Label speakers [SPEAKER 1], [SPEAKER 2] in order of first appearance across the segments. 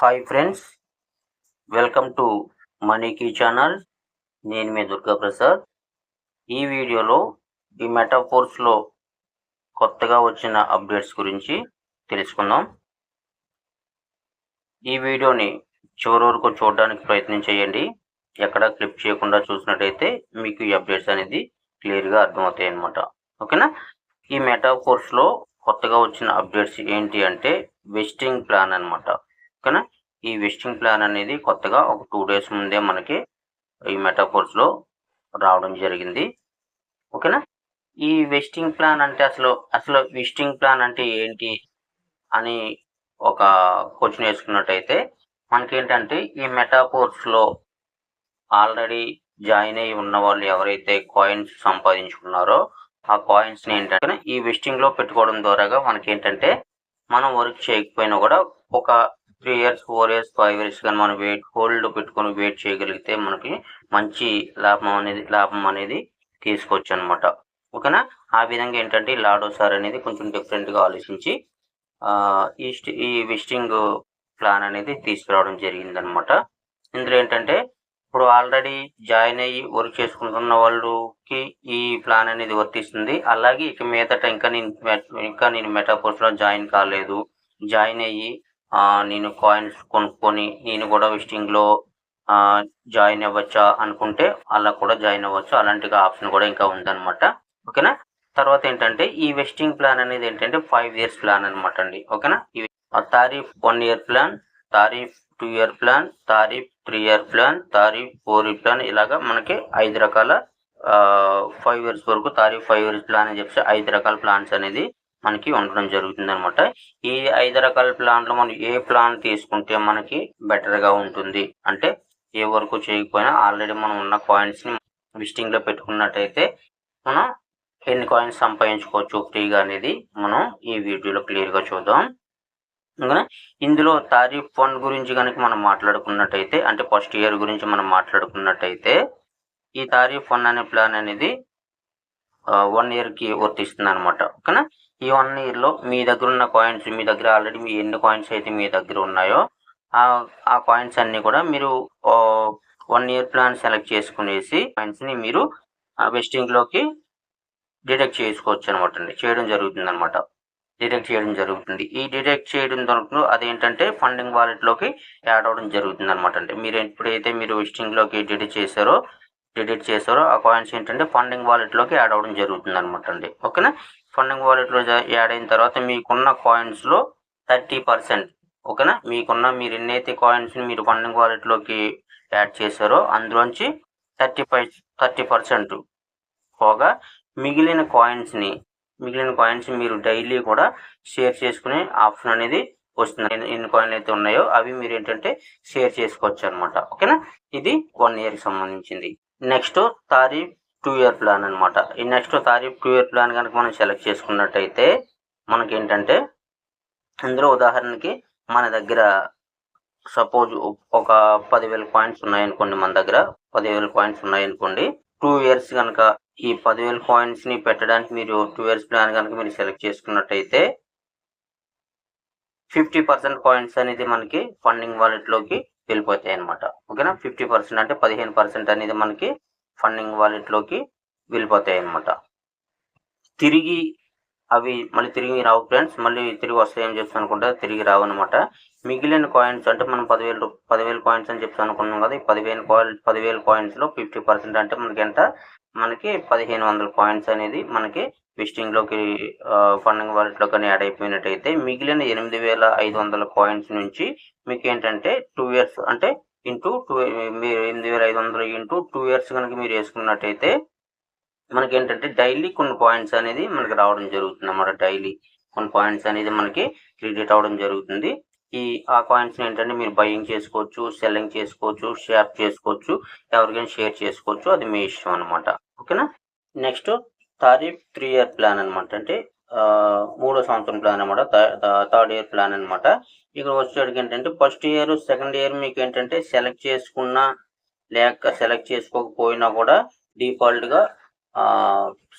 [SPEAKER 1] Hi friends welcome to మనీకి channel. నేను మీ దుర్గా ప్రసాద్ ఈ వీడియోలో ఈ మెటాఫోర్స్లో కొత్తగా వచ్చిన అప్డేట్స్ గురించి తెలుసుకుందాం. ఈ వీడియోని చివరి వరకు చూడడానికి ప్రయత్నం చేయండి. ఎక్కడ క్లిప్ చేయకుండా చూసినట్టయితే మీకు ఈ అప్డేట్స్ అనేది క్లియర్గా అర్థమవుతాయి అన్నమాట ఓకేనా? ఈ మెటాఫోర్స్లో కొత్తగా వచ్చిన అప్డేట్స్ ఏంటి అంటే వెస్టింగ్ ప్లాన్ అన్నమాట. కానీ ఈ వెస్టింగ్ ప్లాన్ అనేది కొత్తగా ఒక టూ డేస్ ముందే మనకి ఈ మెటాఫోర్స్లో రావడం జరిగింది. ఓకేనా? ఈ వెస్టింగ్ ప్లాన్ అంటే అసలు అసలు వెస్టింగ్ ప్లాన్ అంటే ఏంటి అని ఒక క్వశ్చన్ వేసుకున్నట్టయితే మనకేంటంటే ఈ మెటాఫోర్స్లో ఆల్రెడీ జాయిన్ అయి ఉన్న వాళ్ళు ఎవరైతే కాయిన్స్ సంపాదించుకున్నారో ఆ కాయిన్స్ని ఏంటంటే ఈ వెస్టింగ్లో పెట్టుకోవడం ద్వారాగా మనకి ఏంటంటే మనం వర్క్ చేయకపోయినా కూడా ఒక three years four years five years కానీ మనం వెయిట్ హోల్డ్ పెట్టుకొని వెయిట్ చేయగలిగితే మనకి మంచి లాభం అనేది లాభం అనేది తీసుకోవచ్చు అనమాట ఓకేనా? ఆ విధంగా ఏంటంటే లాడో సార్ అనేది కొంచెం డిఫరెంట్గా ఆలోచించి ఆ, ఈ ఈ విజిటింగ్ ప్లాన్ అనేది తీసుకురావడం జరిగిందనమాట ఇందులో ఏంటంటే ఇప్పుడు ఆల్రెడీ జాయిన్ అయ్యి వర్క్ చేసుకుంటున్న వాళ్ళకి ఈ ప్లాన్ అనేది వర్తిస్తుంది. అలాగే ఇక మీదట ఇంకా నేను ఇంకా నేను మెటాపోర్స్లో జాయిన్ కాలేదు. జాయిన్ అయ్యి నేను కాయిన్స్ కొనుక్కొని నేను కూడా విస్టింగ్లో ఆ, జాయిన్ అవ్వచ్చా అనుకుంటే అలా కూడా జాయిన్ అవ్వచ్చు. అలాంటి ఆప్షన్ కూడా ఇంకా ఉందన్నమాట. ఓకేనా? తర్వాత ఏంటంటే ఈ వెస్టింగ్ ప్లాన్ అనేది ఏంటంటే ఫైవ్ ఇయర్స్ ప్లాన్ అనమాట అండి. ఓకేనా? ఇవి tariff one year plan tariff two year plan tariff three year plan tariff four year plan ఇలాగా మనకి ఐదు రకాల ఫైవ్ ఇయర్స్ వరకు తారీఫ్ ఫైవ్ ఇయర్స్ ప్లాన్ అని చెప్పి ఐదు రకాల ప్లాన్స్ అనేది మనకి ఉండడం జరుగుతుంది అనమాట ఈ ఐదు రకాల ప్లాన్లు మనం ఏ ప్లాన్ తీసుకుంటే మనకి బెటర్గా ఉంటుంది? అంటే ఏ వరకు చేయకపోయినా ఆల్రెడీ మనం ఉన్న కాయిన్స్ని లో పెట్టుకున్నట్టయితే మనం ఎన్ని కాయిన్స్ సంపాదించుకోవచ్చు ఫ్రీగా అనేది మనం ఈ వీడియోలో క్లియర్గా చూద్దాం. ఇంకా ఇందులో తారీఫ్ ఫండ్ గురించి కనుక మనం మాట్లాడుకున్నట్టయితే అంటే ఫస్ట్ ఇయర్ గురించి మనం మాట్లాడుకున్నట్టయితే ఈ తారీఫ్ ఫండ్ అనే ప్లాన్ అనేది వన్ ఇయర్కి వర్తిస్తుంది అనమాట ఓకేనా? ఈ వన్ ఇయర్లో మీ దగ్గర ఉన్న కాయిన్స్ మీ దగ్గర ఆల్రెడీ మీ ఎన్ని కాయిన్స్ అయితే మీ దగ్గర ఉన్నాయో ఆ కాయిన్స్ అన్ని కూడా మీరు వన్ ఇయర్ ప్లాన్ సెలెక్ట్ చేసుకునేసి కాయిన్స్ని మీరు వెస్టింగ్లోకి లోకి డిడక్ట్ చేసుకోవచ్చు అనమాట అండి. చేయడం జరుగుతుంది అనమాట డిడక్ట్ చేయడం జరుగుతుంది. ఈ డిటెక్ట్ చేయడం ద్వారా అదేంటంటే ఫండింగ్ వాలెట్లోకి యాడ్ అవడం జరుగుతుంది అనమాట అండి. మీరు ఎప్పుడైతే మీరు విస్టింగ్లోకి డిటెక్ట్ చేశారో డిటెక్ట్ చేశారో ఆ కాయిన్స్ ఏంటంటే ఫండింగ్ వాలెట్లోకి యాడ్ అవడం జరుగుతుంది అనమాట అండి. ఓకేనా? ఫండింగ్ వాలెట్లో యాడ్ అయిన తర్వాత మీకున్న కాయిన్స్లో థర్టీ పర్సెంట్ ఓకేనా? మీకున్న మీరు ఎన్నైతే కాయిన్స్ని మీరు ఫండింగ్ వాలెట్లోకి యాడ్ చేశారో అందులోంచి థర్టీ ఫైవ్ థర్టీ పర్సెంట్ పోగా మిగిలిన కాయిన్స్ని మిగిలిన కాయిన్స్ మీరు డైలీ కూడా షేర్ చేసుకునే ఆప్షన్ అనేది వస్తుంది. ఎన్ని- కాయిన్ కాయిన్లు అయితే ఉన్నాయో అవి మీరు ఏంటంటే షేర్ చేసుకోవచ్చు అనమాట ఓకేనా? ఇది వన్ ఇయర్కి సంబంధించింది. Next tariff two year plan అన్నమాట. ఈ next tariff two year plan కనుక మనం సెలెక్ట్ చేసుకున్నట్టయితే మనకి ఏంటంటే ఇందులో ఉదాహరణకి మన దగ్గర సపోజ్ ఒక పదివేల పాయింట్స్ ఉన్నాయనుకోండి మన దగ్గర పదివేల పాయింట్స్ ఉన్నాయనుకోండి టూ ఇయర్స్ కనుక ఈ పదివేల కాయిన్స్ని పెట్టడానికి మీరు టూ ఇయర్స్ ప్లాన్ కనుక మీరు సెలెక్ట్ చేసుకున్నట్టయితే ఫిఫ్టీ పర్సెంట్ కాయిన్స్ అనేది మనకి ఫండింగ్ వాలెట్లోకి వెళ్ళిపోతాయి అనమాట ఓకేనా ఫిఫ్టీ పర్సెంట్ అంటే పదిహేను పర్సెంట్ అనేది మనకి ఫండింగ్ వాలెట్లోకి వెళ్ళిపోతాయి అన్నమాట తిరిగి అవి మళ్ళీ తిరిగి రావు ఫ్రెండ్స్. మళ్ళీ తిరిగి వస్తాయి ఏం చెప్తాను అనుకుంటే తిరిగి రావు అనమాట మిగిలిన కాయిన్స్ అంటే మనం పదివేలు పదివేలు పదివేల కాయిన్స్ అని చెప్తాను అనుకున్నాం కదా ఈ పదివేల కాయిన్ పదివేల కాయిన్స్లో ఫిఫ్టీ పర్సెంట్ అంటే మనకి ఎంత? మనకి పదిహేను వందల కాయిన్స్ అనేది మనకి విస్టింగ్లోకి ఫండింగ్ వాలెట్లో కానీ యాడ్ అయిపోయినట్టయితే మిగిలిన ఎనిమిది వేల ఐదు వందల కాయిన్స్ నుంచి మీకు ఏంటంటే టూ ఇయర్స్ అంటే ఇంటూ టూ మీరు ఎనిమిది వేల ఐదు వందలు ఇంటూ టూ ఇయర్స్ కనుక మీరు వేసుకున్నట్టయితే మనకి ఏంటంటే డైలీ కొన్ని పాయింట్స్ అనేది మనకి రావడం జరుగుతుంది అన్నమాట డైలీ. కొన్ని పాయింట్స్ అనేది మనకి క్రెడిట్ అవ్వడం జరుగుతుంది. ఈ ఆ కాయిన్స్ ఏంటంటే మీరు బయింగ్ చేసుకోవచ్చు సెల్లింగ్ చేసుకోవచ్చు షేర్ చేసుకోవచ్చు ఎవరికైనా షేర్ చేసుకోవచ్చు అది మీ ఇష్టం అనమాట ఓకేనా? Next tariff three year plan అనమాట అంటే మూడో సంవత్సరం ప్లాన్ అనమాట థర్డ్ ఇయర్ ప్లాన్ అనమాట ఇక్కడ వచ్చేటికి ఏంటంటే ఫస్ట్ ఇయర్ సెకండ్ ఇయర్ మీకు ఏంటంటే సెలెక్ట్ చేసుకున్నా లేక సెలెక్ట్ చేసుకోకపోయినా కూడా డిఫాల్ట్గా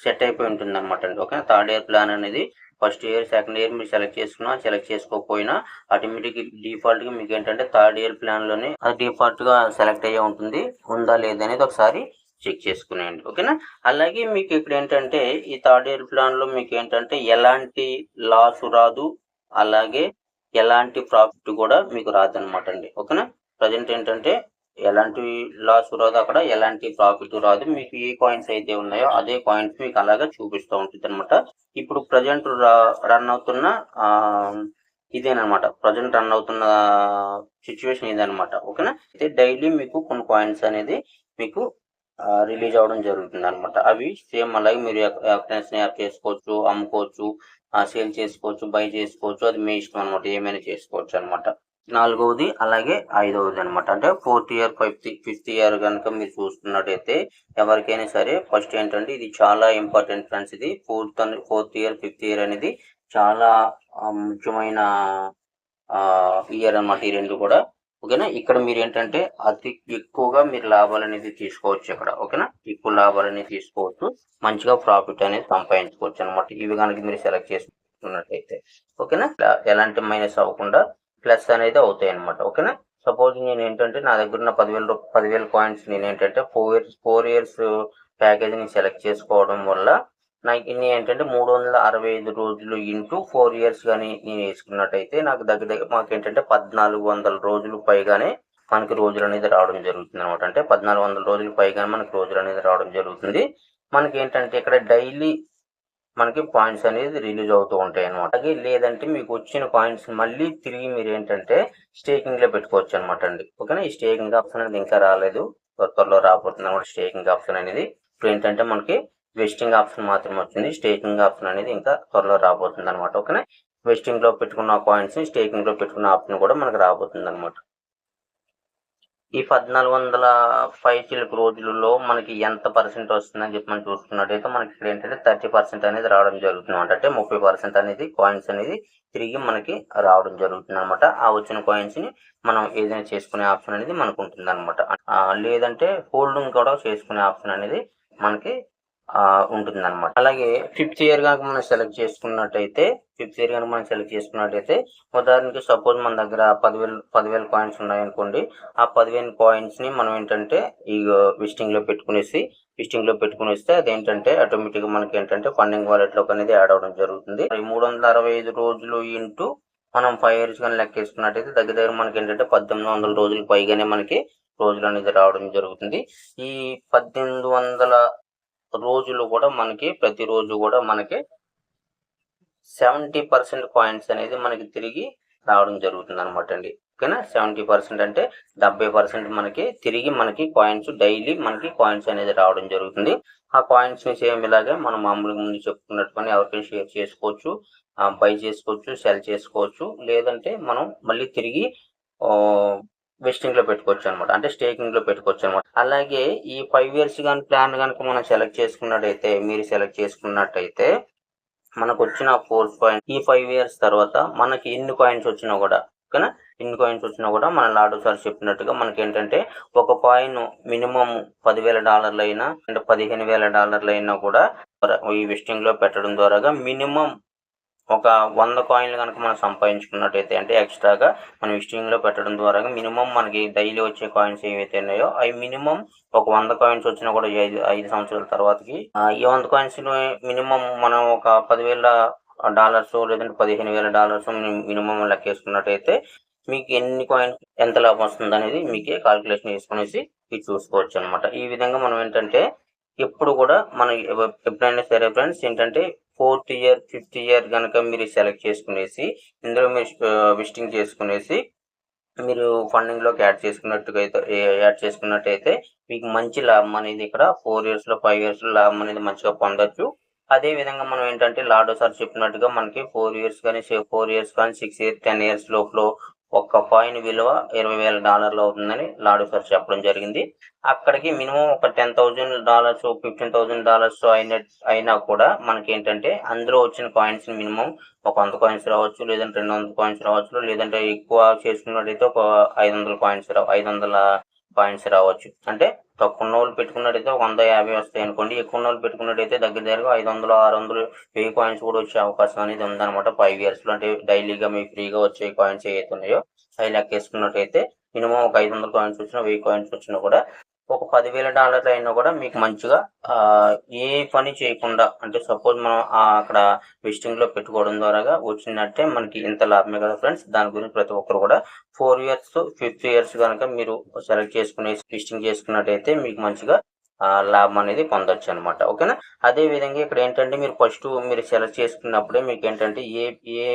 [SPEAKER 1] సెట్ అయిపోయి ఉంటుంది అనమాట అండి. ఓకే థర్డ్ ఇయర్ ప్లాన్ అనేది ఫస్ట్ ఇయర్ సెకండ్ ఇయర్ మీరు సెలెక్ట్ చేసుకున్నా సెలెక్ట్ చేసుకోకపోయినా ఆటోమేటిక్ డిఫాల్ట్గా మీకు ఏంటంటే థర్డ్ ఇయర్ ప్లాన్లోనే అది డిఫాల్ట్గా సెలెక్ట్ అయ్యే ఉంటుంది. ఉందా లేదా అనేది ఒకసారి చెక్ చేసుకునేయండి ఓకేనా? అలాగే మీకు ఇక్కడ ఏంటంటే ఈ థర్డ్ ఇయర్ ప్లాన్లో మీకు ఏంటంటే ఎలాంటి లాస్ రాదు అలాగే ఎలాంటి ప్రాఫిట్ కూడా మీకు రాదు అనమాట అండి ఓకేనా? ప్రజెంట్ ఏంటంటే ఎలాంటి లాస్ రాదు అక్కడ ఎలాంటి ప్రాఫిట్ రాదు. మీకు ఏ కాయిన్స్ అయితే ఉన్నాయో అదే కాయిన్స్ మీకు అలాగా చూపిస్తూ ఉంటుంది అనమాట ఇప్పుడు ప్రజెంట్ రన్ అవుతున్న ఇదేనమాట ప్రజెంట్ రన్ అవుతున్న సిచ్యువేషన్ ఇదనమాట ఓకేనా? అయితే డైలీ మీకు కొన్ని కాయిన్స్ అనేది మీకు రిలీజ్ అవ్వడం జరుగుతుంది అనమాట అవి సేమ్ అలాగే మీరు ఎక్కడైనా చేసుకోవచ్చు అమ్ముకోవచ్చు సేల్ చేసుకోవచ్చు బై చేసుకోవచ్చు అది మీ ఇష్టం అనమాట ఏమైనా చేసుకోవచ్చు అనమాట నాలుగవది అలాగే ఐదవది అనమాట అంటే fourth year fifth fifth year కనుక మీరు చూస్తున్నట్టయితే ఎవరికైనా సరే ఫస్ట్ ఏంటంటే ఇది చాలా ఇంపార్టెంట్ ఫ్రెండ్స్ ఇది fourth fourth year fifth year అనేది చాలా ఆ, ముఖ్యమైన ఇయర్ అన్నమాట ఈ రెండు కూడా. ఓకేనా? ఇక్కడ మీరు ఏంటంటే అతి ఎక్కువగా మీరు లాభాలు అనేది తీసుకోవచ్చు ఇక్కడ ఓకేనా? ఎక్కువ లాభాలు అనేది తీసుకోవచ్చు. మంచిగా ప్రాఫిట్ అనేది సంపాదించుకోవచ్చు అనమాట ఇవి కనుక మీరు సెలెక్ట్ చేసుకున్నట్టయితే ఓకేనా? ఎలాంటి మైనస్ అవ్వకుండా ప్లస్ అనేది అవుతాయి అనమాట ఓకేనా? సపోజ్ నేను ఏంటంటే నా దగ్గర ఉన్న పదివేల రూ- పదివేల కాయిన్స్ నేను ఏంటంటే ఫోర్ ఇయర్స్ ఫోర్ ఇయర్స్ ప్యాకేజ్ని సెలెక్ట్ చేసుకోవడం వల్ల నాకు ఇన్ని ఏంటంటే మూడు వందల అరవై ఐదు రోజులు ఇంటూ ఫోర్ ఇయర్స్ కానీ నేను వేసుకున్నట్టయితే నాకు దగ్గర దగ్గర మాకు ఏంటంటే పద్నాలుగు వందల రోజులు పైగానే మనకి రోజులు అనేది రావడం జరుగుతుంది అనమాట అంటే పద్నాలుగు వందల రోజులు పైగానే మనకి రోజులు అనేది రావడం జరుగుతుంది. మనకి ఏంటంటే ఇక్కడ డైలీ మనకి పాయింట్స్ అనేది రిలీజ్ అవుతూ ఉంటాయి అనమాట అలాగే లేదంటే మీకు వచ్చిన పాయింట్స్ మళ్ళీ తిరిగి మీరు ఏంటంటే స్టేకింగ్లో పెట్టుకోవచ్చు అనమాట అండి. ఓకేనా? ఈ స్టేకింగ్ ఆప్షన్ అనేది ఇంకా రాలేదు. త్వర- త్వరలో రాబోతుంది అనమాట స్టేకింగ్ ఆప్షన్ అనేది. ఇప్పుడు ఏంటంటే మనకి వెస్టింగ్ ఆప్షన్ మాత్రమే వచ్చింది. స్టేకింగ్ ఆప్షన్ అనేది ఇంకా త్వరలో రాబోతుంది అనమాట ఓకేనా వెస్టింగ్లో పెట్టుకున్న కాయిన్స్ని స్టేకింగ్లో పెట్టుకున్న ఆప్షన్ కూడా మనకు రాబోతుంది అనమాట ఈ పద్నాలుగు వందల ఫైవ్ చిలుకు రోజులలో మనకి ఎంత పర్సెంట్ వస్తుందని చెప్పి మనం చూసుకున్నట్టయితే మనకి ఇక్కడ ఏంటంటే థర్టీ పర్సెంట్ అనేది రావడం జరుగుతుంది అనమాట అంటే ముప్పై పర్సెంట్ అనేది కాయిన్స్ అనేది తిరిగి మనకి రావడం జరుగుతుంది అనమాట ఆ వచ్చిన కాయిన్స్ని మనం ఏదైనా చేసుకునే ఆప్షన్ అనేది మనకు ఉంటుంది అనమాట లేదంటే హోల్డింగ్ కూడా చేసుకునే ఆప్షన్ అనేది మనకి ఉంటుంది అనమాట అలాగే ఫిఫ్త్ ఇయర్ కనుక మనం సెలెక్ట్ చేసుకున్నట్టయితే ఫిఫ్త్ ఇయర్ కనుక మనం సెలెక్ట్ చేసుకున్నట్టయితే ఉదాహరణకి సపోజ్ మన దగ్గర పదివేలు పదివేల కాయిన్స్ ఉన్నాయనుకోండి ఆ పదివేల కాయిన్స్ని మనం ఏంటంటే ఈ విస్టింగ్లో పెట్టుకునేసి విస్టింగ్లో పెట్టుకునేస్తే అదేంటంటే ఆటోమేటిక్గా మనకి ఏంటంటే ఫండింగ్ వాలెట్లోకి అనేది యాడ్ అవడం జరుగుతుంది. మూడు వందల అరవై ఐదు రోజులు ఇంటూ మనం ఫైవ్ ఇయర్స్ కానీ లెక్క వేసుకున్నట్టయితే దగ్గర దగ్గర మనకి ఏంటంటే పద్దెనిమిది వందల రోజులు పైగానే మనకి రోజులు అనేది రావడం జరుగుతుంది. ఈ పద్దెనిమిది వందల రోజులు కూడా మనకి ప్రతిరోజు కూడా మనకి సెవెంటీ పర్సెంట్ కాయిన్స్ అనేది మనకి తిరిగి రావడం జరుగుతుంది అనమాట అండి. ఓకేనా? సెవెంటీ పర్సెంట్ అంటే డెబ్బై పర్సెంట్ మనకి తిరిగి మనకి కాయిన్స్ డైలీ మనకి కాయిన్స్ అనేది రావడం జరుగుతుంది. ఆ కాయిన్స్ని సేమ్ ఇలాగే మనం మామూలుగా ముందు చెప్పుకున్నట్టుగానే ఎవరికైనా షేర్ చేసుకోవచ్చు బై చేసుకోవచ్చు సెల్ చేసుకోవచ్చు. లేదంటే మనం మళ్ళీ తిరిగి వెస్టింగ్లో పెట్టుకోవచ్చు అనమాట అంటే స్టేకింగ్లో పెట్టుకోవచ్చు అనమాట అలాగే ఈ ఫైవ్ ఇయర్స్ కానీ ప్లాన్ కనుక మనం సెలెక్ట్ చేసుకున్నట్టయితే మీరు సెలెక్ట్ చేసుకున్నట్టయితే మనకు వచ్చిన ఫోర్ పాయింట్ ఈ ఫైవ్ ఇయర్స్ తర్వాత మనకి ఎన్ని కాయిన్స్ వచ్చినా కూడా ఓకేనా? ఎన్ని కాయిన్స్ వచ్చినా కూడా మన లాడు సార్ చెప్పినట్టుగా మనకి ఏంటంటే ఒక కాయిన్ మినిమం పదివేల డాలర్లు అయినా అంటే పదిహేను వేల డాలర్లు అయినా కూడా ఈ వెస్టింగ్లో పెట్టడం ద్వారా మినిమం ఒక వంద కాయిన్లు కనుక మనం సంపాదించుకున్నట్టయితే అంటే ఎక్స్ట్రాగా మనం విస్టింగ్లో పెట్టడం ద్వారా మినిమం మనకి డైలీ వచ్చే కాయిన్స్ ఏవైతే ఉన్నాయో అవి మినిమం ఒక వంద కాయిన్స్ వచ్చినా కూడా ఐదు ఐదు సంవత్సరాల తర్వాతకి ఈ వంద కాయిన్స్ మినిమం మనం ఒక పదివేల డాలర్స్ లేదంటే పదిహేను వేల డాలర్స్ మినిమం లెక్కేసుకున్నట్టయితే మీకు ఎన్ని కాయిన్స్ ఎంత లాభం వస్తుంది అనేది మీకే కాల్కులేషన్ చేసుకునేసి ఇది చూసుకోవచ్చు అనమాట ఈ విధంగా మనం ఏంటంటే ఎప్పుడు కూడా మనం ఎప్పుడైనా సరే ఫ్రెండ్స్ ఏంటంటే ఫోర్త్ ఇయర్ ఫిఫ్త్ ఇయర్ కనుక మీరు సెలెక్ట్ చేసుకునేసి ఇందులో మీరు విజిటింగ్ చేసుకునేసి మీరు ఫండింగ్లోకి యాడ్ చేసుకున్నట్టుగా అయితే యాడ్ చేసుకున్నట్టయితే మీకు మంచి లాభం అనేది ఇక్కడ ఫోర్ ఇయర్స్లో ఫైవ్ ఇయర్స్లో లాభం అనేది మంచిగా పొందొచ్చు. అదే విధంగా మనం ఏంటంటే లాడో సార్ చెప్పినట్టుగా మనకి ఫోర్ ఇయర్స్ కానీ ఫోర్ ఇయర్స్ కానీ సిక్స్ ఇయర్స్ టెన్ ఇయర్స్ లోపల ఒక్క కాయిన్ విలువ ఇరవై వేల డాలర్లు అవుతుందని లాడు సార్ చెప్పడం జరిగింది. అక్కడికి మినిమం ఒక ten thousand dollars fifteen thousand dollars అయిన అయినా కూడా మనకి ఏంటంటే అందులో వచ్చిన కాయిన్స్ మినిమం ఒక వంద కాయిన్స్ రావచ్చు లేదంటే రెండు వందల కాయిన్స్ రావచ్చు లేదంటే ఎక్కువ చేసుకున్నట్టయితే ఒక ఐదు వందల కాయిన్స్ రా ఐదు వందల కాయిన్స్ రావచ్చు. అంటే తక్కువ ఉన్న వాళ్ళు పెట్టుకున్నట్టయితే వంద యాభై వస్తాయి అనుకోండి. ఎక్కువ ఉన్న వాళ్ళు పెట్టుకున్నట్టయితే దగ్గర దగ్గరగా ఐదు వందలు ఆరు వందలు వెయ్యి కాయిన్స్ కూడా వచ్చే అవకాశం అనేది ఉందన్నమాట ఫైవ్ ఇయర్స్లో అంటే డైలీగా మీకు ఫ్రీగా వచ్చే కాయిన్స్ ఏవైతే ఉన్నాయో అవి లెక్క వేసుకున్నట్టయితే మినిమం ఒక ఐదు వందల కాయిన్స్ వచ్చినా వెయ్యి కాయిన్స్ వచ్చినా కూడా ఒక పదివేల డాలర్లు అయినా కూడా మీకు మంచిగా ఏ పని చేయకుండా అంటే సపోజ్ మనం అక్కడ విజిటింగ్లో పెట్టుకోవడం ద్వారా వచ్చినట్టే మనకి ఇంత లాభమే కదా ఫ్రెండ్స్ దాని గురించి ప్రతి ఒక్కరు కూడా ఫోర్ ఇయర్స్ ఫిఫ్త్ ఇయర్స్ కనుక మీరు సెలెక్ట్ చేసుకునే విజిటింగ్ చేసుకున్నట్టయితే మీకు మంచిగా లాభం అనేది పొందొచ్చు అనమాట ఓకేనా? అదే విధంగా ఇక్కడ ఏంటంటే మీరు ఫస్ట్ మీరు సెలెక్ట్ చేసుకున్నప్పుడే మీకు ఏంటంటే ఏ ఏ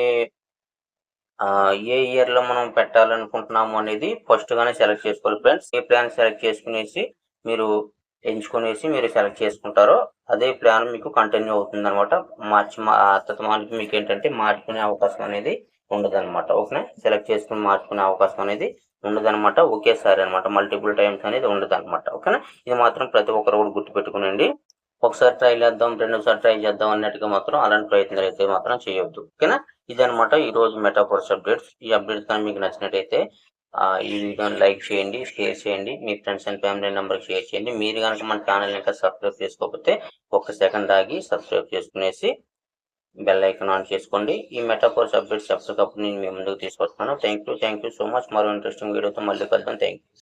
[SPEAKER 1] ఏ ఇయర్లో మనం పెట్టాలనుకుంటున్నాము అనేది ఫస్ట్ గానే సెలెక్ట్ చేసుకోవాలి ఫ్రెండ్స్ ఏ ప్లాన్ సెలెక్ట్ చేసుకునేసి మీరు ఎంచుకునేసి మీరు సెలెక్ట్ చేసుకుంటారో అదే ప్లాన్ మీకు కంటిన్యూ అవుతుంది అనమాట మార్చి మా- మీకు ఏంటంటే మార్చుకునే అవకాశం అనేది ఉండదు అనమాట ఓకేనా? సెలెక్ట్ చేసుకుని మార్చుకునే అవకాశం అనేది ఉండదు అనమాట ఒకేసారి అనమాట మల్టిపుల్ టైమ్స్ అనేది ఉండదు అనమాట ఓకేనా? ఇది మాత్రం ప్రతి ఒక్కరు కూడా గుర్తుపెట్టుకునండి. ఒకసారి ట్రై చేద్దాం రెండోసారి ట్రై చేద్దాం అన్నట్టుగా మాత్రం అలాంటి ప్రయత్నాలు అయితే మాత్రం చేయొద్దు. ఓకేనా? ఇదనమాట ఈ రోజు మెటాఫోర్స్ అప్డేట్స్ ఈ అప్డేట్స్ కానీ మీకు నచ్చినట్టయితే ఈ వీడియోని లైక్ చేయండి షేర్ చేయండి మీ ఫ్రెండ్స్ అండ్ ఫ్యామిలీ నెంబర్కి షేర్ చేయండి. మీరు కనుక మన ఛానల్ ఇంకా సబ్స్క్రైబ్ చేసుకోకపోతే ఒక సెకండ్ ఆగి సబ్స్క్రైబ్ చేసుకునేసి బెల్ ఐకాన్ ఆన్ చేసుకోండి. ఈ మెటాఫోర్స్ అప్డేట్స్ ఎప్పటికప్పుడు నేను మీ ముందుకు తీసుకొస్తాను thank you thank you so much మరో ఇంట్రెస్టింగ్ వీడియోతో మళ్ళీ కలుద్దాం. Thank you